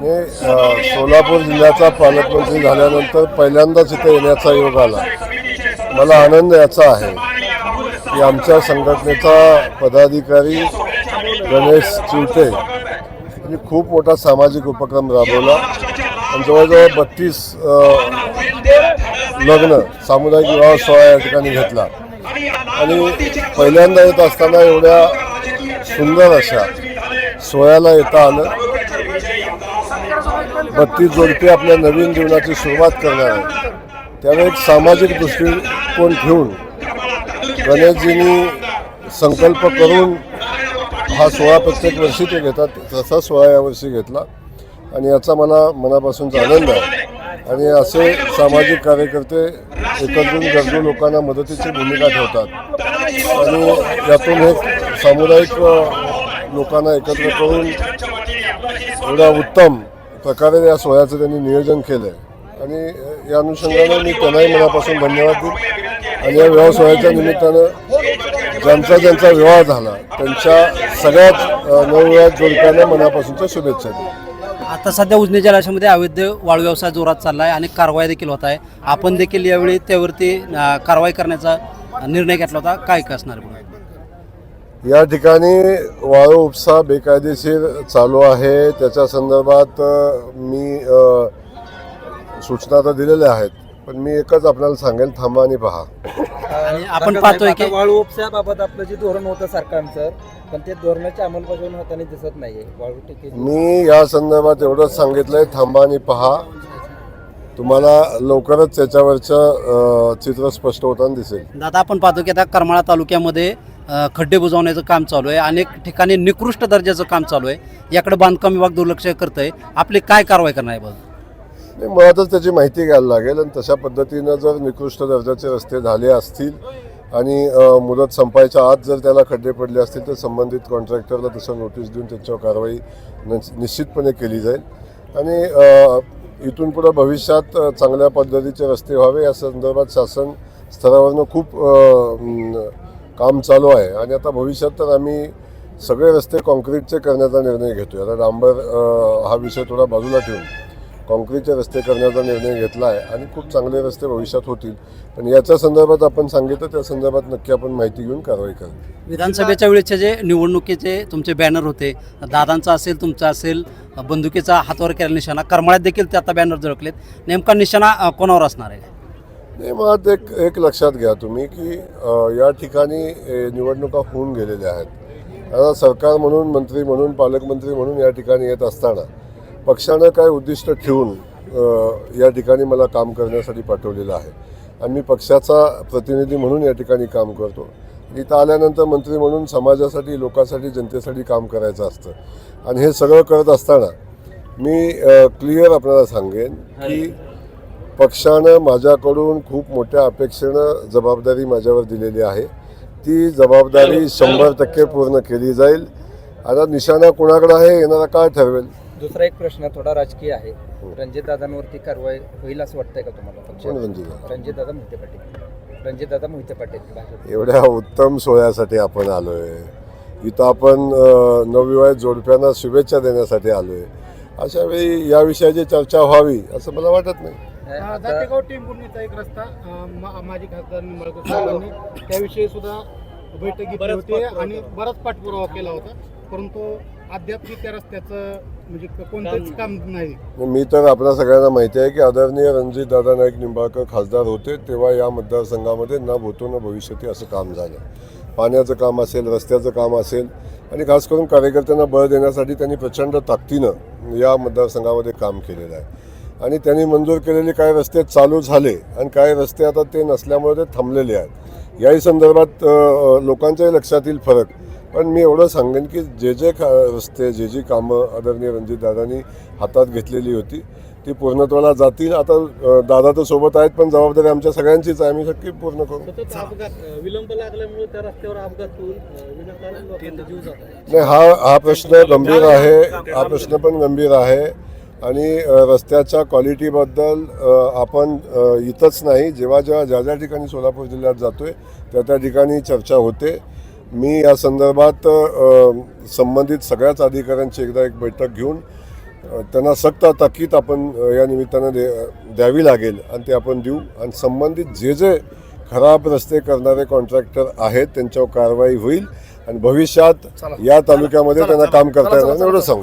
मी सोलापूर जिल्ह्याचा पालकमंत्री झाल्यानंतर पहिल्यांदाच इथे येण्याचा योग आला. मला आनंद याचा आहे की आमच्या संघटनेचा पदाधिकारी गणेश चिवटे यांनी खूप मोठा सामाजिक उपक्रम राबवला. आणि जवळजवळ बत्तीस लग्न सामुदायिक विवाह सोहळा या ठिकाणी घेतला. आणि पहिल्यांदा येत असताना एवढ्या सुंदर अशा सोहळ्याला येता आलं. बत्तीस जोडपे आपल्या नवीन जीवनाची सुरुवात करणार आहे. त्यावेळी एक सामाजिक दृष्टिकोन ठेवून गणेशजींनी संकल्प करून हा सोहळा प्रत्येक वर्षी ते घेतात तसा सोहळा यावर्षी घेतला. आणि याचा मला मनापासूनचा आनंद आहे. आणि असे सामाजिक कार्यकर्ते एकत्रित गरजू लोकांना मदतीची भूमिका ठेवतात. आणि यातून हे सामुदायिक लोकांना एकत्र करून एवढ्या उत्तम प्रकारे या सोहळ्याचं त्यांनी नियोजन केलं आहे आणि या अनुषंगाने मी त्यांनाही मनापासून धन्यवाद देईन. आणि या विवाह सोहळ्याच्या निमित्तानं ज्यांचा ज्यांचा विवाह झाला त्यांच्या सगळ्याच अ, नवविवाह जोडप्यांना मनापासूनच्या शुभेच्छा देईन. आता सध्या उजनी जलाशयामध्ये अवैध वाळू व्यवसाय जोरात चालला आहे आणि कारवाई देखील होत आहे. आपण देखील यावेळी त्यावरती कारवाई करण्याचा निर्णय घेतला होता. काय काय असणार आहे? या ठिकाणी वाळू उपसा बेकायदेशीर चालू आहे. त्याच्या संदर्भात मी सूचना तर दिलेल्या आहेत पण मी एकच आपल्याला सांगेल थांबा आणि पहा. आणि आपण पाहतोय की वाळू उपसाबाबत आपलं जे धोरण होतं सरकारचं पण ते धोरणाची अंमलबजावणी होताना दिसत नाहीये. वाळू टिके मी या संदर्भात एवढंच सांगितलंय थांबा आणि पहा. तुम्हाला लवकरच त्याच्यावरचं चित्र स्पष्ट होताना दिसेल. दादा आपण पाहतो की आता करमाळा तालुक्यामध्ये खड्डे बुजवण्याचं काम चालू आहे. अनेक ठिकाणी निकृष्ट दर्जाचं काम चालू आहे. याकडे बांधकाम विभाग दुर्लक्ष करत आहे आपली काय कारवाई करणार आहे बघ. नाही मुळातच त्याची माहिती घ्यायला लागेल आणि तशा पद्धतीनं जर निकृष्ट दर्जाचे रस्ते झाले असतील आणि मुदत संपायच्या आत जर त्याला खड्डे पडले असतील तर संबंधित कॉन्ट्रॅक्टरला तसं नोटीस देऊन त्यांच्यावर कारवाई निश्चितपणे केली जाईल. आणि इथून पुढं भविष्यात चांगल्या पद्धतीचे रस्ते व्हावे या संदर्भात शासन स्तरावरनं खूप काम चालू आहे. आणि आता भविष्यात तर आम्ही सगळे रस्ते कॉन्क्रीटचे करण्याचा निर्णय घेतोय. आता डांबर हा विषय थोडा बाजूला ठेवून कॉन्क्रीटचे रस्ते करण्याचा निर्णय घेतला आहे आणि खूप चांगले रस्ते भविष्यात होतील. पण याच्या संदर्भात आपण सांगितलं त्या संदर्भात नक्की आपण माहिती घेऊन कारवाई करू. विधानसभेच्या वेळेचे जे निवडणुकीचे तुमचे बॅनर होते दादांचा असेल तुमचा असेल बंदुकीचा हातवर केला निशाणा करमाळ्यात देखील ते आता बॅनर झळकलेत. नेमका निशाणा कोणावर असणार आहे? नाही मग एक एक लक्षात घ्या तुम्ही की या ठिकाणी निवडणुका होऊन गेलेल्या आहेत. आता सरकार म्हणून मंत्री म्हणून पालकमंत्री म्हणून या ठिकाणी येत असताना पक्षानं काय उद्दिष्ट ठेवून या ठिकाणी मला काम करण्यासाठी पाठवलेलं आहे. आणि मी पक्षाचा प्रतिनिधी म्हणून या ठिकाणी काम करतो. इथं आल्यानंतर मंत्री म्हणून समाजासाठी लोकांसाठी जनतेसाठी काम करायचं असतं. आणि हे सगळं करत असताना मी क्लिअर आपल्याला सांगेन की पक्षानं माझ्याकडून खूप मोठ्या अपेक्षेनं जबाबदारी माझ्यावर दिलेली आहे. ती जबाबदारी शंभर टक्के पूर्ण केली जाईल. आता निशाणा कुणाकडे आहे येणारा काय ठरवेल? दुसरा एक प्रश्न थोडा राजकीय आहे. रणजित दादांवरती कारवाई होईल असं वाटतंय का तुम्हाला? कोण पक्षात रणजित रणजित दादा मोहिते पाटील. रणजित दादा मोहिते पाटील एवढ्या उत्तम सोहळ्यासाठी आपण आलोय. इथं आपण नवविवाहित जोडप्यांना शुभेच्छा देण्यासाठी आलोय. अशा वेळी या विषयाची चर्चा व्हावी असं मला वाटत नाही. जातेगाव टेंभुर्णीचा एक रस्ता मा- माजी खासदार निंबाळकर साहेबांनी त्याविषयी सुद्धा बैठक घेतली होती आणि बराच पाठपुरावा केला होता. परंतु अद्याप त्या रस्त्याचं म्हणजे कोणतंच काम नाही. मी तर आपल्या सगळ्यांना माहिती आहे की आदरणीय रणजित दादा नाईक निंबाळकर खासदार होते तेव्हा या मतदारसंघामध्ये ना भूतो न भविष्यती असं काम झालं. पाण्याचं काम असेल रस्त्याचं काम असेल आणि खास करून कार्यकर्त्यांना बळ देण्यासाठी त्यांनी प्रचंड ताकदीनं या मतदारसंघामध्ये काम केलेलं आहे. आणि त्यांनी मंजूर केलेले काही रस्ते चालू झाले आणि काही रस्ते आता ते नसल्यामुळे ते थांबलेले आहेत. याही संदर्भात लोकांच्याही लक्षात येईल फरक. पण मी एवढं सांगेन की जे जे खा रस्ते जे जी कामं आदरणीय रणजितदादांनी हातात घेतलेली होती ती पूर्णत्वाला जातील. आता दादा तर सोबत आहेत पण जबाबदारी आमच्या सगळ्यांचीच आहे. आम्ही नक्की पूर्ण करू. नाही हा हा प्रश्न गंभीर आहे. हा प्रश्न पण गंभीर आहे. आणि रस्त्याच्या क्वालिटीबद्दल आपण इथंच नाही जेव्हा जेव्हा ज्या ज्या ठिकाणी सोलापूर जिल्ह्यात जातोय त्या त्या ठिकाणी चर्चा होते. मी या संदर्भात संबंधित सगळ्याच अधिकाऱ्यांची एकदा एक बैठक घेऊन त्यांना सक्त ताकीद आपण या निमित्तानं दे द्यावी लागेल आणि ते आपण देऊ. आणि संबंधित जे जे खराब रस्ते करणारे कॉन्ट्रॅक्टर आहेत त्यांच्यावर कारवाई होईल आणि भविष्यात या तालुक्यामध्ये त्यांना काम करता येणार एवढं सांगू.